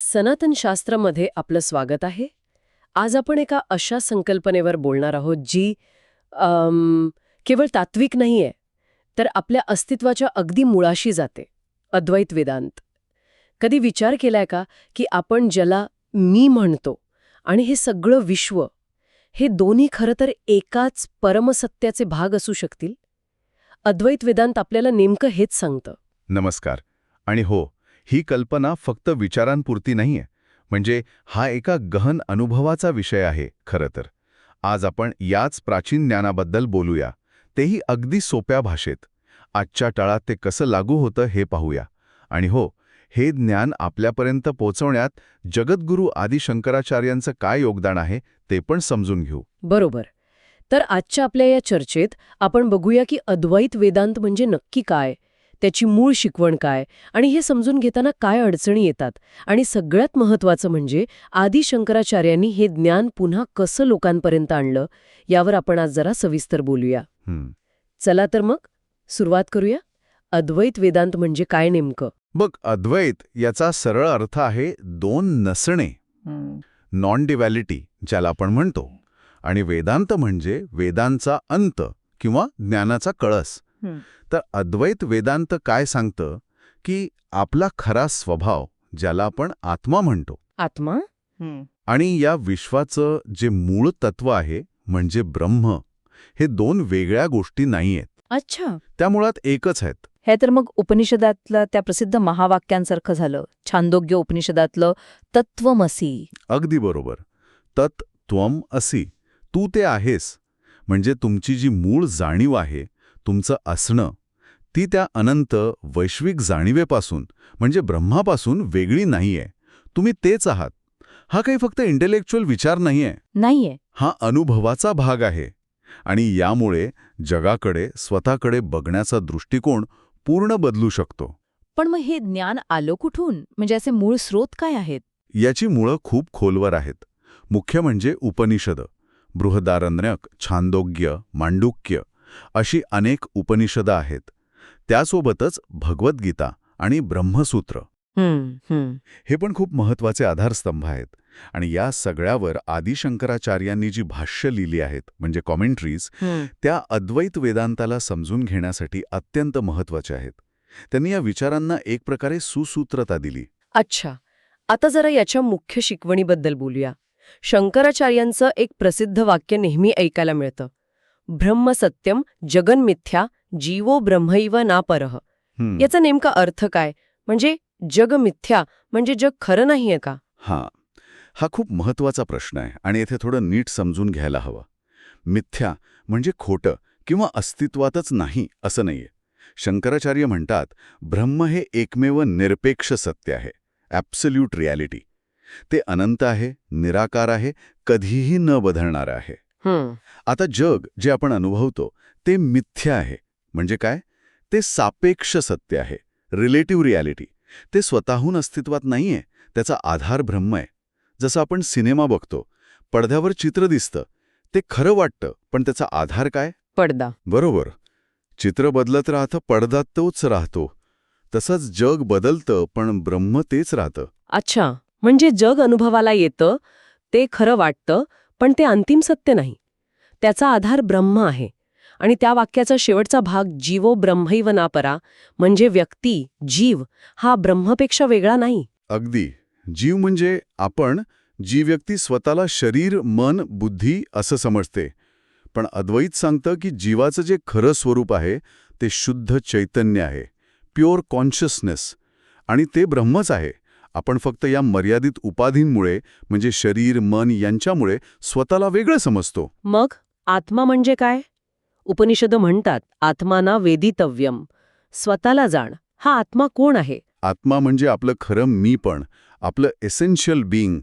सनातन शास्त्रामध्ये आपलं स्वागत आहे. आज आपण एका अशा संकल्पनेवर बोलणार आहोत जी केवळ तात्विक नाहीये तर आपल्या अस्तित्वाच्या अगदी मुळाशी जाते. अद्वैत वेदांत. कधी विचार केलाय का की आपण ज्याला मी म्हणतो आणि हे सगळं विश्व हे दोन्ही खरं तर एकाच परमसत्याचे भाग असू शकतील? अद्वैत वेदांत आपल्याला नेमकं हेच सांगतं. नमस्कार. आणि हो ही कल्पना फक्त विचारांपुरती नाहीये. म्हणजे हा एका गहन अनुभवाचा विषय आहे खरं तर. आज आपण याच प्राचीन ज्ञानाबद्दल बोलूया. तेही अगदी सोप्या भाषेत. आजच्या टाळात ते कसं लागू होतं हे पाहूया. आणि हो हे ज्ञान आपल्यापर्यंत पोचवण्यात जगद्गुरू आदिशंकराचार्यांचं काय योगदान आहे ते पण समजून घेऊ. बरोबर. तर आजच्या आपल्या या चर्चेत आपण बघूया की अद्वैत वेदांत म्हणजे नक्की काय? त्याची मूळ शिकवण काय आणि हे समजून घेताना काय अडचणी येतात? आणि सगळ्यात महत्त्वाचं म्हणजे आदी शंकराचार्यांनी हे ज्ञान पुन्हा कसं लोकांपर्यंत आणलं यावर आपण आज जरा सविस्तर बोलूया. हं. चला तर मग सुरुवात करूया. अद्वैत वेदांत म्हणजे काय नेमकं? बघ अद्वैत याचा सरळ अर्थ आहे दोन नसणे. नॉन डिव्हॅलिटी ज्याला आपण म्हणतो. आणि वेदांत म्हणजे वेदांचा अंत किंवा ज्ञानाचा कळस. हं. तर अद्वैत वेदांत काय सांगतं? की आपला खरा स्वभाव ज्याला आपण आत्मा म्हणतो. आत्मा? आणि या विश्वाचं जे मूळ तत्व आहे म्हणजे ब्रह्म हे दोन वेगळ्या गोष्टी नाहीयेत. अच्छा. त्या मुळात एकच आहेत. हे तर मग उपनिषदातलं त्या प्रसिद्ध महावाक्यांसारखं झालं. छांदोग्य उपनिषदातलं तत्वमसी अगदी बरोबर. तत् त्वम असी. तू ते आहेस. म्हणजे तुमची जी मूळ जाणीव आहे तुमचं असणं ती त्या अनंत वैश्विक जाणीवेपासून म्हणजे ब्रह्मापासून वेगळी नाहीये. तुम्ही तेच आहात. हा काही फक्त इंटेलेक्च्युअल विचार नाहीये. नाहीये. हा अनुभवाचा भाग आहे. आणि यामुळे जगाकडे स्वतःकडे बघण्याचा दृष्टिकोन पूर्ण बदलू शकतो. पण मग हे ज्ञान आलं कुठून? म्हणजे असे मूळ स्रोत काय आहेत? याची मुळं खूप खोलवर आहेत. मुख्य म्हणजे उपनिषद. बृहदारण्यक छांदोग्य मांडुक्य अशी अनेक उपनिषदं आहेत. त्यासोबतच भगवद्गीता आणि ब्रह्मसूत्र. हे पण खूप महत्त्वाचे आधारस्तंभ आहेत. आणि या सगळ्यावर आदिशंकराचार्यांनी जी भाष्य लिहिली आहेत म्हणजे कॉमेंट्रीज त्या अद्वैत वेदांताला समजून घेण्यासाठी अत्यंत महत्त्वाच्या आहेत. त्यांनी या विचारांना एक प्रकारे सुसूत्रता दिली. अच्छा. आता जरा याच्या मुख्य शिकवणीबद्दल बोलूया. शंकराचार्यांचं एक प्रसिद्ध वाक्य नेहमी ऐकायला मिळतं. ब्रह्म सत्यम जगन मिथ्या जीवो ब्रह्मैव ना परह हं. याचा नेमका अर्थ काय? म्हणजे जग मिथ्या म्हणजे जग खरं नाहीये का? हां. हा खूप महत्त्वाचा प्रश्न आहे आणि येथे थोडं नीट समजून घ्यायला हवं. मिथ्या म्हणजे खोटं किंवा अस्तित्वातच नाही असं नाहीये. शंकराचार्य म्हणतात ब्रह्म हे एकमेव निरपेक्ष सत्य आहे ॲब्सल्यूट रियालिटी. ते अनंत आहे निराकार आहे कधीही न बदलणारं आहे. आता जग जे आपण अनुभवतो ते मिथ्या आहे. म्हणजे काय? ते सापेक्ष सत्य आहे. Relative reality. ते स्वतःहून अस्तित्वात नाहीये. त्याचा आधार ब्रह्म आहे. जसं आपण सिनेमा बघतो पडद्यावर चित्र दिसतं. ते खरं वाटतं पण त्याचा आधार काय? पडदा. बरोबर. चित्र बदलत राहतं पडदा तोच राहतो. तसंच जग बदलतं पण ब्रह्म तेच राहतं. अच्छा. म्हणजे जग अनुभवाला येतं ते खरं वाटतं पण ते अंतिम सत्य नाही. त्याचा आधार ब्रह्म आहे. आणि त्या वाक्याचा शेवटचा भाग जीवो ब्रह्मैव नापरा म्हणजे व्यक्ती जीव हा ब्रह्मपेक्षा वेगळा नाही. अगदी. जीव म्हणजे आपण जी व्यक्ती स्वतःला शरीर मन बुद्धी असं समजते. पण अद्वैत सांगतं की जीवाचं जे खरं स्वरूप आहे ते शुद्ध चैतन्य आहे. Pure consciousness. आणि ते ब्रह्मच आहे. आपण फक्त या मर्यादित उपाधींमुळे म्हणजे शरीर मन यांच्यामुळे स्वतःला वेगळं समजतो. मग आत्मा म्हणजे काय? उपनिषद म्हणतात आत्माना वेदितव्यम. स्वतःला जाण हा आत्मा कोण आहे? आत्मा म्हणजे आपलं खरं मी पण आपलं एसेन्शियल बीइंग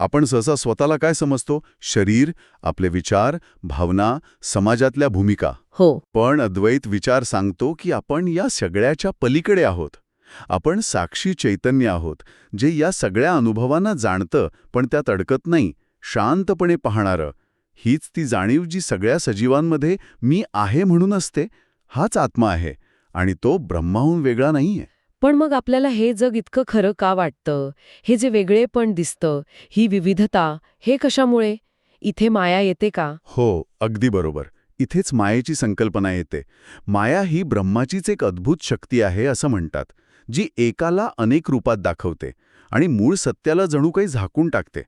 आपण सहसा स्वतःला काय समजतो? शरीर आपले विचार भावना समाजातल्या भूमिका. हो. पण अद्वैत विचार सांगतो की आपण या सगळ्याच्या पलीकडे आहोत. आपण साक्षी चैतन्य आहोत जे या सगळ्या अनुभवांना जाणतं पण त्यात अडकत नाही शांतपणे पाहणारं. हीच ती जाणीव जी सगळ्या सजीवांमध्ये मी आहे म्हणून असते हाच आत्मा आहे आणि तो ब्रह्माहून वेगळा नाहीये. पण मग आपल्याला हे जग इतकं खरं का वाटतं? हे जे वेगळेपण दिसतं ही विविधता हे कशामुळे? इथे माया येते का? हो अगदी बरोबर. इथेच मायेची संकल्पना येते. माया ही ब्रह्माचीच एक अद्भुत शक्ती आहे असं म्हणतात. जी एकाला अनेक रूपात दाखवते आणि मूळ सत्याला जणू काही झाकून टाकते.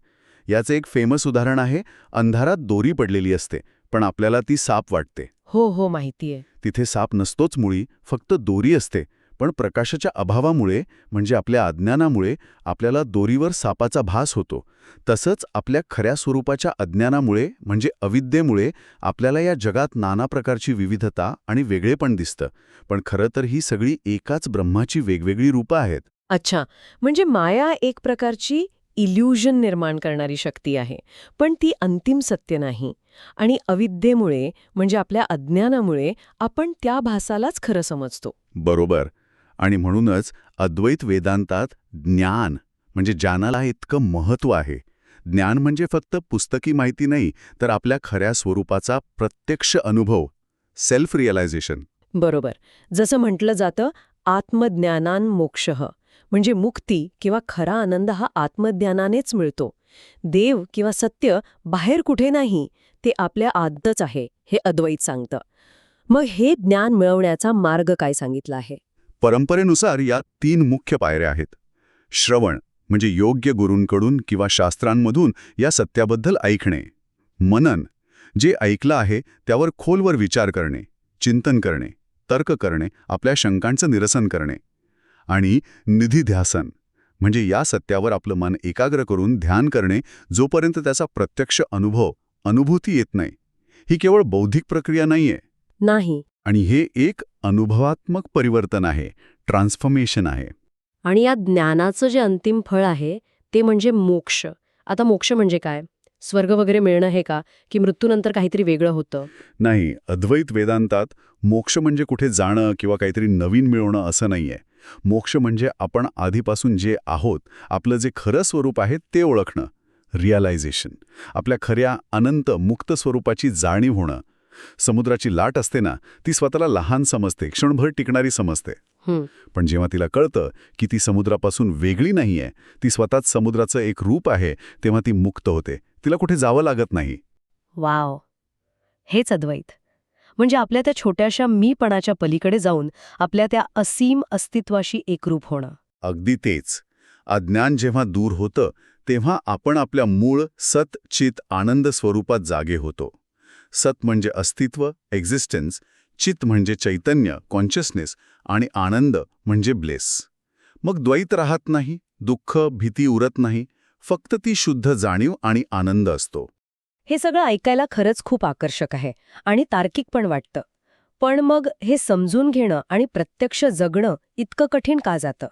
याचे एक फेमस उदाहरण आहे अंधारात दोरी पडलेली असते पण आपल्याला ती साप वाटते. हो हो माहितीये. तिथे साप नसतोच मुळी फक्त दोरी असते. पण प्रकाशाच्या अभावामुळे म्हणजे आपल्या अज्ञानामुळे आपल्याला दोरीवर सापाचा भास होतो. तसंच आपल्या खऱ्या स्वरूपाच्या अज्ञानामुळे म्हणजे अविद्येमुळे आपल्याला या जगात नाना प्रकारची विविधता आणि वेगळेपण दिसतं. पण खरं तर ही सगळी एकाच ब्रह्माची वेगवेगळी रूपं आहेत. अच्छा. म्हणजे माया एक प्रकारची इल्युजन निर्माण करणारी शक्ती आहे. पण ती अंतिम सत्य नाही. आणि अविद्येमुळे म्हणजे आपल्या अज्ञानामुळे आपण त्या भासालाच खरं समजतो. बरोबर. आणि म्हणूनच अद्वैत वेदांतात ज्ञान म्हणजे ज्ञानाला इतकं महत्त्व आहे. ज्ञान म्हणजे फक्त पुस्तकी माहिती नाही तर आपल्या खऱ्या स्वरूपाचा प्रत्यक्ष अनुभव सेल्फ रिअलायझेशन बरोबर. जसं म्हटलं जातं आत्मज्ञानान मोक्ष. म्हणजे मुक्ती किंवा खरा आनंद हा आत्मज्ञानानेच मिळतो. देव किंवा सत्य बाहेर कुठे नाही ते आपल्या आतच आहे हे अद्वैत सांगतं. मग हे ज्ञान मिळवण्याचा मार्ग काय सांगितला आहे? परंपरेनुसार या तीन मुख्य पायऱ्या आहेत. श्रवण म्हणजे योग्य गुरूंकडून किंवा शास्त्रांमधून या सत्याबद्दल ऐकणे. मनन जे ऐकलं आहे त्यावर खोलवर विचार करणे चिंतन करणे तर्क करणे आपल्या शंकांचं निरसन करणे. आणि निधीध्यासन म्हणजे या सत्यावर आपलं मन एकाग्र करून ध्यान करणे जोपर्यंत त्याचा प्रत्यक्ष अनुभव अनुभूती येत नाही. ही केवळ बौद्धिक प्रक्रिया नाहीये. नाही. आणि हे एक अनुभवात्मक परिवर्तन आहे ट्रान्सफॉर्मेशन आहे. आणि या ज्ञानाचं जे अंतिम फळ आहे ते म्हणजे मोक्ष. आता मोक्ष म्हणजे काय? स्वर्ग वगैरे मिळणं हे का? की मृत्यूनंतर काहीतरी वेगळं होतं? नाही अद्वैत वेदांतात मोक्ष म्हणजे कुठे जाणं किंवा काहीतरी नवीन मिळवणं असं नाहीये. मोक्ष म्हणजे आपण आधीपासून जे आहोत आपलं जे खरं स्वरूप आहे ते ओळखणं रिअलायझेशन आपल्या खऱ्या अनंत मुक्त स्वरूपाची जाणीव होणं समुद्राची लाट असते ना ती स्वतःला लहान समजते क्षणभर टिकणारी समजते. पण जेव्हा तिला कळतं की ती समुद्रापासून वेगळी नाहीये ती स्वतःच समुद्राचं एक रूप आहे तेव्हा ती मुक्त होते. तिला कुठे जावं लागत नाही. वाव. हेच अद्वैत. म्हणजे आपल्या त्या छोट्याशा मीपणाच्या पलीकडे जाऊन आपल्या त्या असीम अस्तित्वाशी एकरूप होणं. अगदी तेच. अज्ञान जेव्हा दूर होतं तेव्हा आपण आपल्या मूळ सत चित आनंद स्वरूपात जागे होतो. सत म्हणजे अस्तित्व एक्झिस्टन्स चित म्हणजे चैतन्य कॉन्शियसनेस आणि आनंद म्हणजे ब्लेस मग द्वैत राहत नाही दुःख भीती उरत नाही फक्त ती शुद्ध जाणीव आणि आनंद असतो. हे सगळं ऐकायला खरंच खूप आकर्षक आहे आणि तार्किक पण वाटतं. पण मग हे समजून घेणं आणि प्रत्यक्ष जगणं इतकं कठीण का जातं?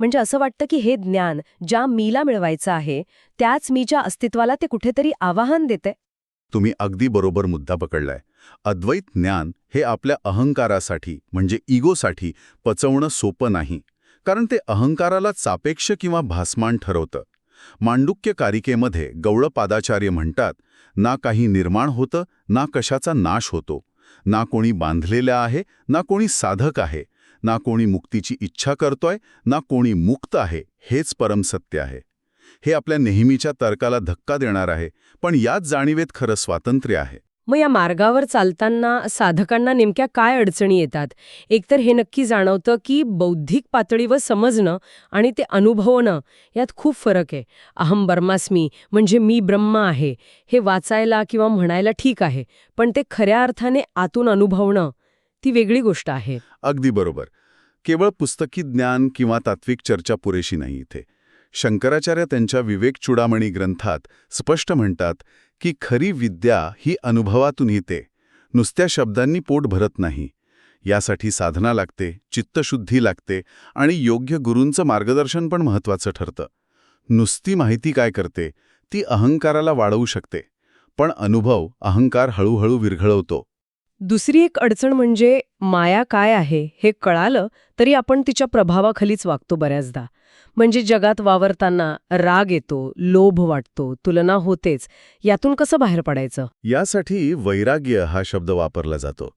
म्हणजे असं वाटतं की हे ज्ञान ज्या मीला मिळवायचं आहे त्याच मीच्या अस्तित्वाला ते कुठेतरी आवाहन देते तुम्ही अगदी बरोबर मुद्दा पकडलाय. अद्वैत ज्ञान हे आपल्या अहंकारासाठी म्हणजे इगोसाठी पचवणं सोपं नाही कारण ते अहंकाराला सापेक्ष किंवा भासमान ठरवतं. मांडुक्य कारिकेमध्ये गौळपादाचार्य म्हणतात ना काही निर्माण होतं ना कशाचा नाश होतो. ना कोणी बांधलेलं आहे ना कोणी साधक आहे. ना कोणी मुक्तीची इच्छा करतोय ना कोणी मुक्त आहे. हेच परमसत्य आहे. हे आपल्या नेहमीच्या तर्काला धक्का देणार आहे. पण याच जाणीवेत खरं स्वातंत्र्य आहे. मग या मार्गावर चालताना साधकांना नेमक्या काय अडचणी येतात? एकतर हे नक्की जाणवतं की बौद्धिक पातळीवर समजणं आणि ते अनुभवणं यात खूप फरक आहे. अहम ब्रह्मास्मी म्हणजे मी ब्रह्म आहे हे वाचायला किंवा म्हणायला ठीक आहे पण ते खऱ्या अर्थाने आतून अनुभवणं ती वेगळी गोष्ट आहे. अगदी बरोबर. केवळ पुस्तकी ज्ञान किंवा तात्विक चर्चा पुरेशी नाही इथे. शंकराचार्य त्यांच्या विवेक चुडामणी ग्रंथात स्पष्ट म्हणतात की खरी विद्या ही अनुभवातून येते. नुसत्या शब्दांनी पोट भरत नाही. यासाठी साधना लागते चित्तशुद्धी लागते आणि योग्य गुरूंचं मार्गदर्शन पण महत्वाचं ठरतं. नुसती माहिती काय करते? ती अहंकाराला वाढवू शकते. पण अनुभव अहंकार हळूहळू विरघळवतो. दुसरी एक अडचण म्हणजे माया काय आहे हे कळालं तरी आपण तिच्या प्रभावाखालीच वागतो बऱ्याचदा. म्हणजे जगात वावरताना राग येतो लोभ वाटतो तुलना होतेच. यातून कसं बाहेर पडायचं? यासाठी वैराग्य हा शब्द वापरला जातो.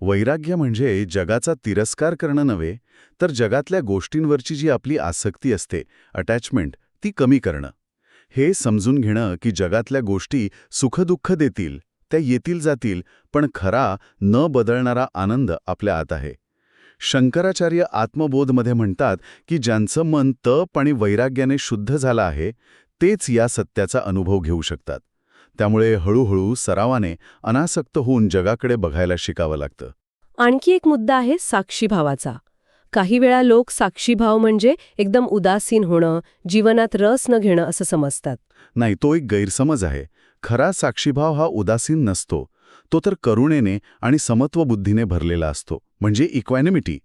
वैराग्य म्हणजे जगाचा तिरस्कार करणं नव्हे तर जगातल्या गोष्टींवरची जी आपली आसक्ती असते अटॅचमेंट ती कमी करणं. हे समजून घेणं की जगातल्या गोष्टी सुखदुःख देतील त्या येतील जातील पण खरा न बदलणारा आनंद आपल्या आत आहे. शंकराचार्य आत्मबोधमध्ये म्हणतात की ज्यांचं मन तप आणि वैराग्याने शुद्ध झालं आहे तेच या सत्याचा अनुभव घेऊ शकतात. त्यामुळे हळूहळू सरावाने अनासक्त होऊन जगाकडे बघायला शिकावं लागतं. आणखी एक मुद्दा आहे साक्षीभावाचा. काही वेळा लोक साक्षीभाव म्हणजे एकदम उदासीन होणं जीवनात रस न घेणं असं समजतात. नाही तो एक गैरसमज आहे. खरा साक्षीभाव हा उदासीन नसतो. तो तर करुणेने आणि समत्वबुद्धीने भरलेला असतो. म्हणजे इक्वॅनिमिटी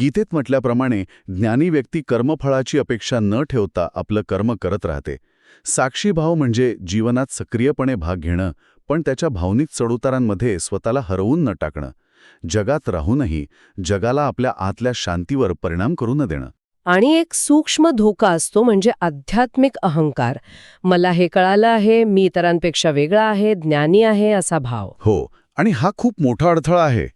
गीतेत म्हटल्याप्रमाणे ज्ञानी व्यक्ती कर्मफळाची अपेक्षा न ठेवता आपलं कर्म करत राहते. साक्षीभाव म्हणजे जीवनात सक्रियपणे भाग घेणं पण त्याच्या भावनिक चढउतारांमध्ये स्वतःला हरवून न टाकणं. जगात राहूनही जगाला आपल्या आतल्या शांतीवर परिणाम करू न देणं. आणि एक सूक्ष्म धोका असतो म्हणजे आध्यात्मिक अहंकार. मला हे कळालं आहे मी इतरांपेक्षा वेगळा आहे ज्ञानी आहे असा भाव. हो आणि हा खूप मोठा अडथळा आहे.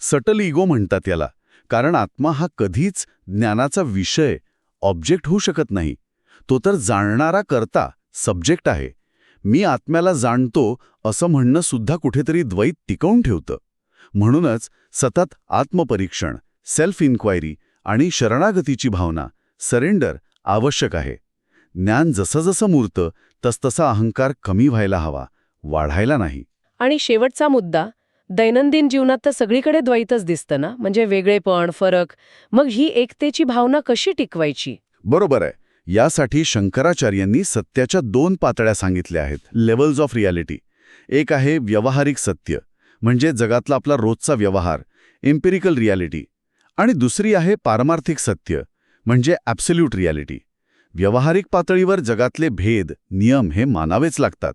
सटल इगो म्हणतात याला कारण आत्मा हा कधीच ज्ञानाचा विषय ऑब्जेक्ट होऊ शकत नाही. तो तर जाणणारा करता सब्जेक्ट आहे. मी आत्म्याला जाणतो असं म्हणणं सुद्धा कुठेतरी द्वैत टिकवून ठेवतं. म्हणूनच सतत आत्मपरीक्षण सेल्फ इन्क्वायरी आणि शरणागतीची भावना सरेंडर आवश्यक आहे. ज्ञान जसं जसं मूर्त तसतसा अहंकार कमी व्हायला हवा वाढायला नाही. आणि शेवटचा मुद्दा दैनंदिन जीवनात तर सगळीकडे द्वैतच दिसतं ना? म्हणजे वेगळेपण फरक मग ही एकतेची भावना कशी टिकवायची? बरोबर आहे. यासाठी शंकराचार्यांनी सत्याच्या दोन पातळ्या सांगितल्या आहेत. लेवल्स ऑफ रियालिटी एक आहे व्यावहारिक सत्य म्हणजे जगातला आपला रोजचा व्यवहार एम्पिरिकल रियालिटी आणि दुसरी आहे पारमार्थिक सत्य म्हणजे ॲब्सल्यूट रियालिटी व्यावहारिक पातळीवर जगातले भेद नियम हे मानावेच लागतात.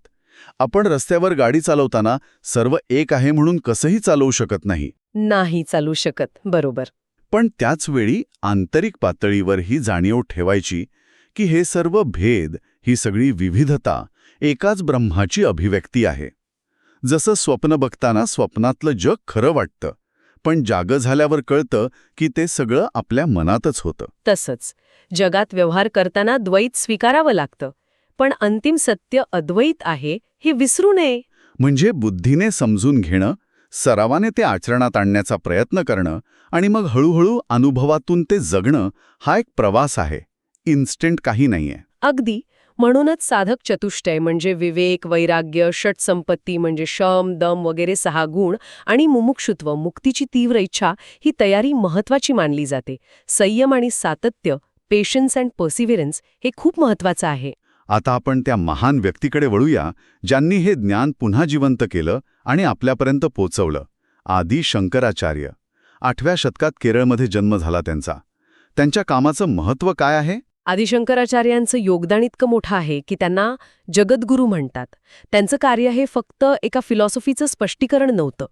आपण रस्त्यावर गाडी चालवताना सर्व एक आहे म्हणून कसंही चालवू शकत नाही. नाही चालू शकत बरोबर. पण त्याचवेळी आंतरिक पातळीवर ही जाणीव ठेवायची की हे सर्व भेद ही सगळी विविधता एकाच ब्रह्माची अभिव्यक्ती आहे. जसं स्वप्न बघताना स्वप्नातलं जग खरं वाटतं पण जागं झाल्यावर कळतं की ते सगळं आपल्या मनातच होतं. तसंच जगात व्यवहार करताना द्वैत स्वीकारावं लागतं पण अंतिम सत्य अद्वैत आहे हे विसरू नये. म्हणजे बुद्धीने समजून घेणं सरावाने ते आचरणात आणण्याचा प्रयत्न करणं आणि मग हळूहळू अनुभवातून ते जगणं हा एक प्रवास आहे इन्स्टंट काही नाहीये. अगदी म्हणूनच साधक चतुष्टय म्हणजे विवेक वैराग्य षटसंपत्ती म्हणजे शम दम वगैरे सहा गुण आणि मुमुक्षुत्व मुक्तीची तीव्र इच्छा ही तयारी महत्वाची मानली जाते. संयम आणि सातत्य पेशन्स अँड पर्सिव्हिरन्स हे खूप महत्वाचं आहे. आता आपण त्या महान व्यक्तीकडे वळूया ज्यांनी हे ज्ञान पुन्हा जिवंत केलं आणि आपल्यापर्यंत पोचवलं. आदी शंकराचार्य. आठव्या शतकात केरळमध्ये जन्म झाला त्यांचा. त्यांच्या कामाचं महत्त्व काय आहे? आदिशंकराचार्यांचं योगदान इतकं मोठं आहे की त्यांना जगद्गुरू म्हणतात. त्यांचं कार्य हे फक्त एका फिलॉसॉफीचं स्पष्टीकरण नव्हतं.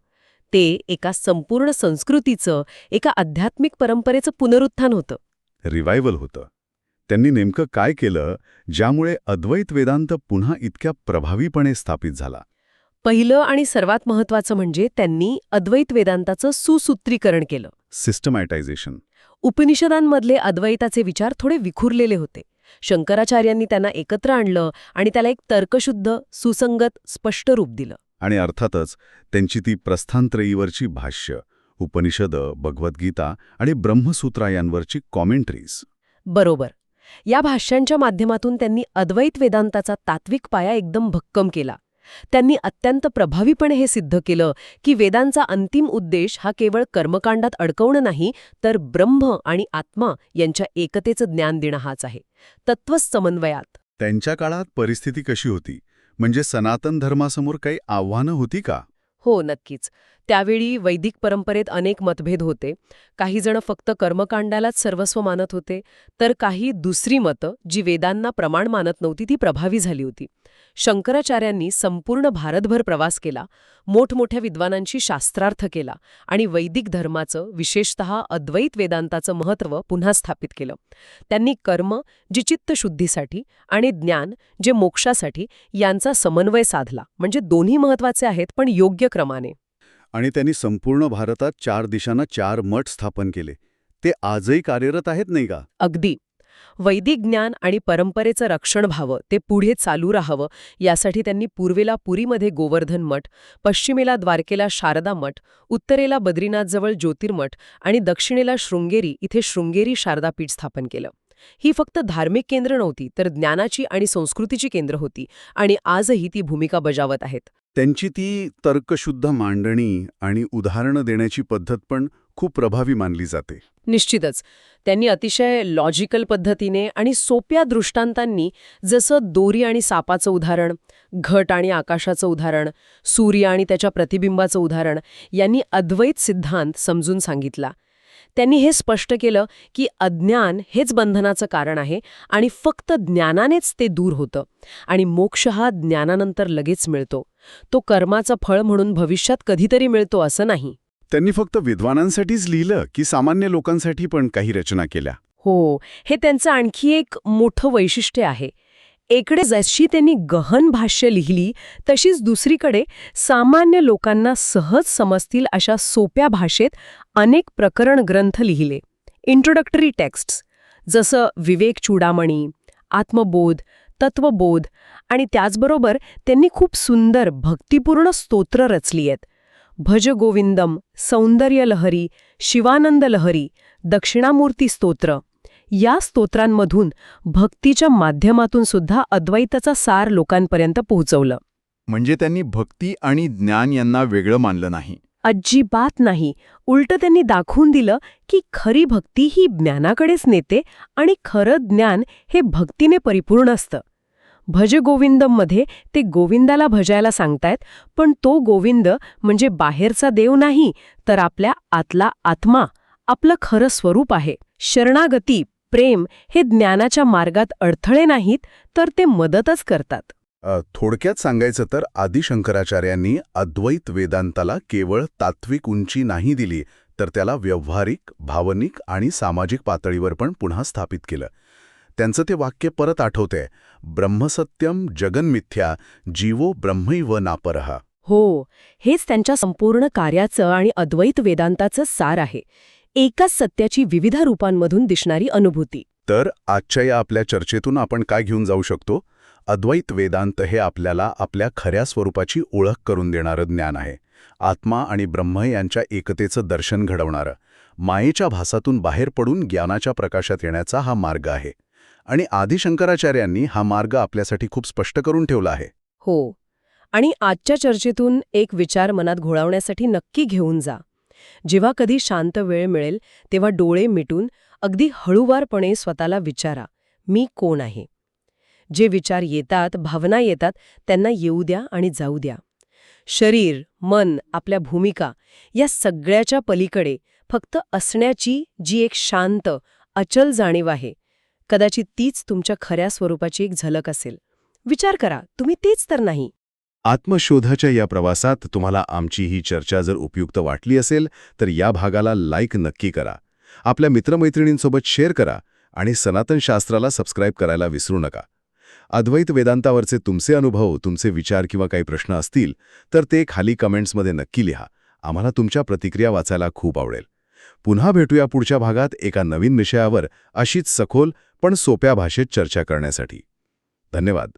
ते एका संपूर्ण संस्कृतीचं एका आध्यात्मिक परंपरेचं पुनरुत्थान होतं. रिवायवल होतं. त्यांनी नेमकं काय केलं ज्यामुळे अद्वैत वेदांत पुन्हा इतक्या प्रभावीपणे स्थापित झाला? पहिलं आणि सर्वात महत्वाचं म्हणजे त्यांनी अद्वैत वेदांताचं सुसूत्रीकरण केलं. सिस्टमॅटायझेशन उपनिषदांमधले अद्वैताचे विचार थोडे विखुरलेले होते. शंकराचार्यांनी त्यांना एकत्र आणलं आणि त्याला एक तर्कशुद्ध सुसंगत स्पष्ट रूप दिलं. आणि अर्थातच त्यांची ती प्रस्थानत्रयीवरची भाष्य उपनिषद भगवद्गीता आणि ब्रह्मसूत्रा यांवरची कॉमेंट्रीज बरोबर. या भाष्यांच्या माध्यमातून त्यांनी अद्वैत वेदांताचा तात्विक पाया एकदम भक्कम केला. त्यांनी अत्यंत प्रभावीपणे हे सिद्ध केलं की वेदांचा अंतिम उद्देश हा केवळ कर्मकांडात अडकवणं नाही तर ब्रह्म आणि आत्मा यांच्या एकतेचं ज्ञान देणं हाच आहे. तत्वसमन्वयात त्यांच्या काळात परिस्थिती कशी होती? म्हणजे सनातन धर्मासमोर काही आव्हानं होती का? हो नक्कीच. त्यावेळी वैदिक परंपरेत अनेक मतभेद होते. काही जण फक्त कर्मकांडालाच सर्वस्व मानत होते तर काही दुसरी मतं जी वेदांना प्रमाण मानत नव्हती ती प्रभावी झाली होती. शंकराचार्यांनी संपूर्ण भारतभर प्रवास केला मोठमोठ्या विद्वानांशी शास्त्रार्थ केला आणि वैदिक धर्माचं विशेषतः अद्वैत वेदांताचं महत्त्व पुन्हा स्थापित केलं. त्यांनी कर्म जी चित्तशुद्धीसाठी आणि ज्ञान जे मोक्षासाठी यांचा समन्वय साधला. म्हणजे दोन्ही महत्त्वाचे आहेत पण योग्य क्रमाने. आणि त्यांनी संपूर्ण भारतात चार दिशांना चार मठ स्थापन केले. ते आजही कार्यरत आहेत नाही का? अगदी. वैदिक ज्ञान आणि परंपरेचं रक्षण व्हावं ते पुढे चालू राहावं यासाठी त्यांनी पूर्वेला पुरीमध्ये गोवर्धन मठ पश्चिमेला द्वारकेला शारदा मठ उत्तरेला बद्रीनाथजवळ ज्योतिर्मठ आणि दक्षिणेला शृंगेरी इथे शृंगेरी शारदापीठ स्थापन केलं. ही फक्त धार्मिक केंद्र नव्हती तर ज्ञानाची आणि संस्कृतीची केंद्र होती आणि आजही ती भूमिका बजावत आहेत. त्यांची ती तर्कशुद्ध मांडणी आणि उदाहरणं देण्याची पद्धत पण खूप प्रभावी मानली जाते. निश्चितच. त्यांनी अतिशय लॉजिकल पद्धतीने आणि सोप्या दृष्टांतांनी जसं दोरी आणि सापाचं उदाहरण घट आणि आकाशाचं उदाहरण सूर्य आणि त्याच्या प्रतिबिंबाचं उदाहरण यांनी अद्वैत सिद्धांत समजून सांगितला. त्यांनी हे स्पष्ट केलं की अज्ञान हेच बंधनाचं कारण आहे आणि फक्त ज्ञानानेच ते दूर होतं. आणि मोक्ष हा ज्ञानानंतर लगेच मिळतो. तो कर्माचं फळ म्हणून भविष्यात कधीतरी मिळतो असं नाही. त्यांनी फक्त विद्वानांसाठीच लिहिलं की सामान्य लोकांसाठी पण काही रचना केल्या. हो हे त्यांचं आणखी एक मोठं वैशिष्ट्य आहे. एकडे जशी त्यांनी गहन भाष्य लिहिली तशीच दुसरीकडे सामान्य लोकांना सहज समजतील अशा सोप्या भाषेत अनेक प्रकरण ग्रंथ लिहिले. इंट्रोडक्टरी टेक्स्ट्स जसं विवेक चूडामणी आत्मबोध तत्वबोध आणि त्याचबरोबर त्यांनी खूप सुंदर भक्तिपूर्ण स्तोत्र रचली आहेत. भज गोविंदम सौंदर्य लहरी शिवानंद लहरी दक्षिणामूर्ती स्तोत्र. या स्तोत्रांमधून भक्तीच्या माध्यमातून सुद्धा अद्वैताचा सार लोकांपर्यंत पोहोचवलं. म्हणजे त्यांनी भक्ती आणि ज्ञान यांना वेगळं मानलं नाही. अजिबात नाही. उलटं त्यांनी दाखवून दिलं की खरी भक्ती ही ज्ञानाकडेच नेते आणि खरं ज्ञान हे भक्तीने परिपूर्ण असतं. भज गोविंदममध्ये ते गोविंदाला भजायला सांगतायत पण तो गोविंद म्हणजे बाहेरचा देव नाही तर आपल्या आतला आत्मा आपलं खरं स्वरूप आहे. शरणागती प्रेम हे ज्ञानाच्या मार्गात अडथळे नाहीत तर ते मदतच करतात. थोडक्यात सांगायचं तर आदिशंकराचार्यांनी अद्वैत वेदांताला केवळ तात्विक उंची नाही दिली तर त्याला व्यावहारिक भावनिक आणि सामाजिक पातळीवर पण पुन्हा स्थापित केलं. त्यांचं ते वाक्य परत आठवतंय ब्रह्मसत्यम जगन्मिथ्या जीवो ब्रह्मैव नापरहा हो हेच त्यांच्या संपूर्ण कार्याचं आणि अद्वैत वेदांताचं सार आहे. एकाच सत्याची विविध रूपांमधून दिसणारी अनुभूती. तर आजच्या या आपल्या चर्चेतून आपण काय घेऊन जाऊ शकतो? अद्वैत वेदांत हे आपल्याला आपल्या खऱ्या स्वरूपाची ओळख करून देणारं ज्ञान आहे. आत्मा आणि ब्रह्म यांच्या एकतेचं दर्शन घडवणारं. मायेच्या भासातून बाहेर पडून ज्ञानाच्या प्रकाशात येण्याचा हा मार्ग आहे. आणि आदिशंकराचार्यांनी हा मार्ग आपल्यासाठी खूप स्पष्ट करून ठेवला आहे. हो. आणि आजच्या चर्चेतून एक विचार मनात घोळवण्यासाठी नक्की घेऊन जा. जेव्हा कधी शांत वेळ मिळेल तेव्हा डोळे मिटून अगदी हळूवारपणे स्वतःला विचारा मी कोण आहे? जे विचार येतात भावना येतात त्यांना येऊ द्या आणि जाऊ द्या. शरीर मन आपल्या भूमिका या सगळ्याच्या पलीकडे फक्त असण्याची जी एक शांत अचल जाणीव आहे कदाचित तीच तुमच्या खऱ्या स्वरूपाची एक झलक असेल. विचार करा तुम्ही तेच तर नाही. आत्मशोधाच्या या प्रवासात तुम्हाला आमची ही चर्चा जर उपयुक्त वाटली असेल तर या भागाला लाईक नक्की करा. आपल्या मित्रमैत्रिणींसोबत शेअर करा आणि सनातन शास्त्राला सबस्क्राईब करायला विसरू नका. अद्वैत वेदांतावरचे तुमचे अनुभव तुमचे विचार किंवा काही प्रश्न असतील तर ते खाली कमेंट्समध्ये नक्की लिहा. आम्हाला तुमच्या प्रतिक्रिया वाचायला खूप आवडेल. पुन्हा भेटूया पुढच्या भागात एका नवीन विषयावर अशीच सखोल पण सोप्या भाषेत चर्चा करण्यासाठी. धन्यवाद.